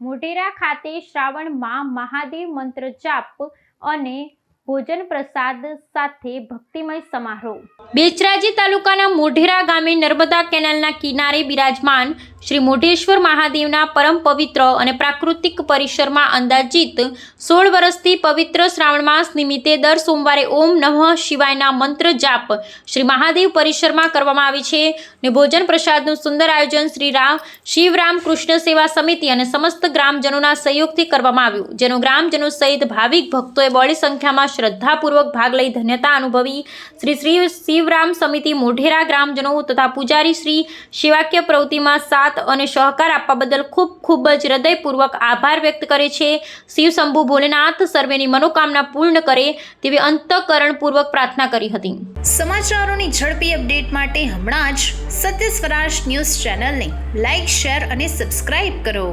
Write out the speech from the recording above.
મોઢેરા ખાતે શ્રાવણમાં મહાદેવ મંત્ર જાપ અને ભોજન પ્રસાદ સાથે ભક્તિમય સમારોહ. બેચરાજી તાલુકાના મોઢેરા ગામે નર્મદા કેનાલના કિનારે બિરાજમાન શ્રી મોઢેશ્વર મહાદેવના પરમ પવિત્ર અને પ્રાકૃતિક પરિસરમાં અંદાજિત સોળ વર્ષથી પવિત્ર શ્રાવણ માસ નિમિત્તે દર સોમવારે ઓમ નમઃ શિવાયના મંત્ર જાપ શ્રી મહાદેવ પરિસરમાં કરવામાં આવે છે ને ભોજન પ્રસાદનું સુંદર આયોજન શ્રી રામ શિવરામ કૃષ્ણ સેવા સમિતિ અને સમસ્ત ગ્રામજનોના સહયોગથી કરવામાં આવ્યું, જેનો ગ્રામજનો સહિત ભાવિક ભક્તોએ બહોળી સંખ્યામાં શ્રદ્ધાપૂર્વક ભાગ લઈ ધન્યતા અનુભવી શ્રી શ્રી શિવરામ સમિતિ મોઢેરા ગ્રામજનો તથા પૂજારી શ્રી શિવાક્ય પ્રવૃત્તિમાં સાથ અને સહકાર આપવા બદલ ખૂબ ખૂબ જ હૃદયપૂર્વક આભાર વ્યક્ત કરે છે. શિવ શંભુ ભોલેનાથ સર્વેની મનોકામના પૂર્ણ કરે તેવી અંતઃકરણપૂર્વક પ્રાર્થના કરી હતી. સમાચારોની ઝડપી અપડેટ માટે હમણાં જ સત્ય સ્વરાજ ન્યૂઝ ચેનલને લાઇક શેર અને સબસ્ક્રાઇબ કરો.